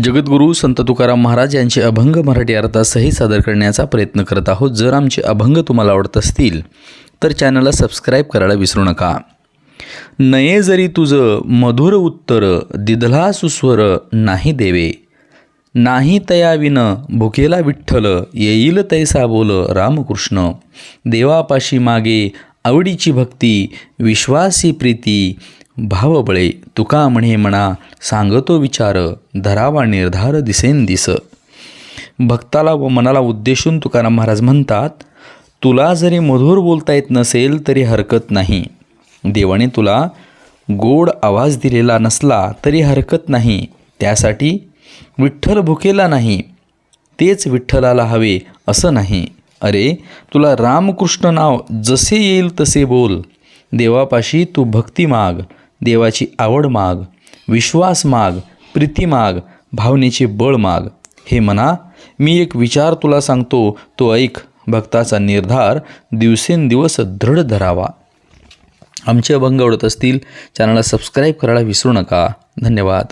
जगद्गुरू संत तुकाराम महाराज यांचे अभंग मराठी अर्थासही सादर करण्याचा प्रयत्न करत आहोत. जर आमचे अभंग तुम्हाला आवडत असतील तर चॅनलला सबस्क्राईब करायला विसरू नका. नये जरी तुझं मधुर उत्तर दिधला सुस्वर नाही देवे. नाही तयाविन भुकेला विठ्ठल येईल तैसा बोल रामकृष्ण. देवापाशी मागे आवडीची भक्ती विश्वासी प्रीती भावबळे तुका म्हणे म्हणा सांगतो विचार धरावा निर्धार दिसेन दिस. भक्ताला व मनाला उद्देशून तुकाराम महाराज म्हणतात तुला जरी मधुर बोलता येत नसेल तरी हरकत नाही. देवाने तुला गोड आवाज दिलेला नसला तरी हरकत नाही. त्यासाठी विठ्ठल भुकेला नाही. तेच विठ्ठलाला हवे असं नाही. अरे तुला रामकृष्ण नाव जसे येईल तसे बोल. देवापाशी तू भक्ती माग. देवाची आवड माग विश्वास माग प्रीती माग भावनेचे बळ माग. हे म्हणा मी एक विचार तुला सांगतो तो ऐक. भक्ताचा निर्धार दिवसेंदिवस दृढ धरावा. आमचे अभंग आवडत असतील चॅनलला सबस्क्राईब करायला विसरू नका. धन्यवाद.